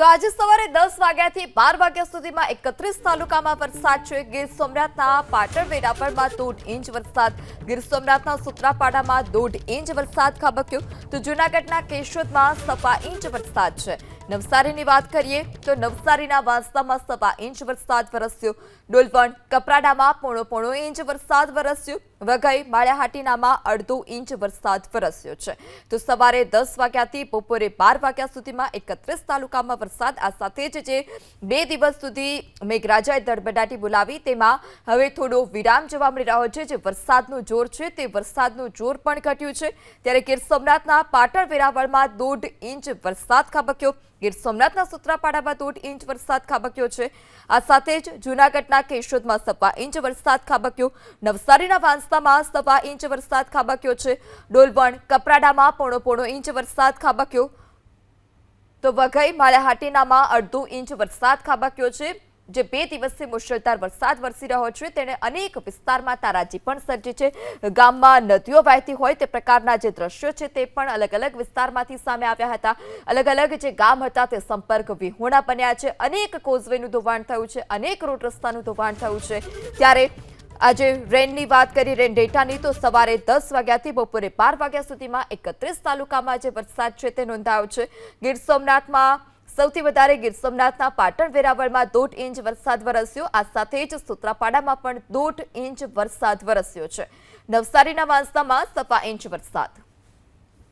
તો આજે સવારે દસ વાગ્યાથી બાર વાગ્યા સુધીમાં એકત્રીસ તાલુકામાં વરસાદ છે. ગીર સોમનાથના પાટણ વેરાવળમાં દોઢ ઇંચ વરસાદ. ગીર સોમનાથના સુત્રાપાડામાં દોઢ ઇંચ વરસાદ ખાબક્યો. તો જૂનાગઢના કેશોદમાં સવા ઇંચ વરસાદ છે. નવસારીની વાત કરીએ તો નવસારીના વાંસદામાં સવા ઇંચ વરસાદ વરસ્યો. ડોલવણ કપરાડામાં પોણો પોણો ઇંચ વરસાદ વરસ્યો. વઘઈ માળિયાહાટીનામાં અડધો ઇંચ વરસાદ વરસ્યો છે. તો સવારે દસ વાગ્યાથી બપોરે બાર વાગ્યા સુધીમાં એકત્રીસ તાલુકામાં વરસાદ. આ સાથે જ જે બે દિવસ સુધી મેઘરાજાએ ધડબડાટી બોલાવી, તેમાં હવે થોડો વિરામ જોવા મળી રહ્યો છે. જે વરસાદનું જોર છે, તે વરસાદનું જોર પણ ઘટ્યું છે. ત્યારે ગીર સોમનાથના પાટણ વેરાવળમાં દોઢ ઇંચ વરસાદ ખાબક્યો. ગીર સોમનાથના સુત્રાપાડામાં દોઢ ઇંચ વરસાદ ખાબક્યો છે. આ સાથે જ જૂનાગઢના કેશોદમાં સવા ઇંચ વરસાદ ખાબક્યો. નવસારીના વાંસદામાં સવા ઇંચ વરસાદ ખાબક્યો છે. ડોલવણ, કપરાડામાં પોણો પોણો ઇંચ વરસાદ ખાબક્યો. તો વઘઈ, માળિયાહાટીનામાં અડધો ઇંચ વરસાદ ખાબક્યો છે. જે બે દિવસથી મુશળધાર વરસાદ વરસી રહ્યો છે, તેણે અનેક વિસ્તારમાં તારાજી પણ સર્જી છે. ગામમાં નદીઓ વહેતી હોય તે પ્રકારના જે દ્રશ્યો છે તે પણ અલગ અલગ વિસ્તારમાંથી સામે આવ્યા હતા. અલગ અલગ જે ગામ હતા તે સંપર્ક વિહોણા બન્યા છે. અનેક કોઝવેનું ધોવાણ થયું છે, અનેક રોડ રસ્તાનું ધોવાણ થયું છે. ત્યારે આજે રેનની વાત કરી, રેન ડેટાની, તો સવારે દસ વાગ્યાથી બપોરે બાર વાગ્યા સુધીમાં એકત્રીસ તાલુકામાં જે વરસાદ છે તે નોંધાયો છે. ગીર સોમનાથમાં સૌથી વધારે ગીર સોમનાથના પાટણ વેરાવળમાં દોઢ ઇંચ વરસાદ વરસ્યો. આ સાથે જ સુત્રાપાડામાં પણ દોઢ ઇંચ વરસાદ વરસ્યો છે. નવસારીના વાંસદામાં સવા ઇંચ વરસાદ.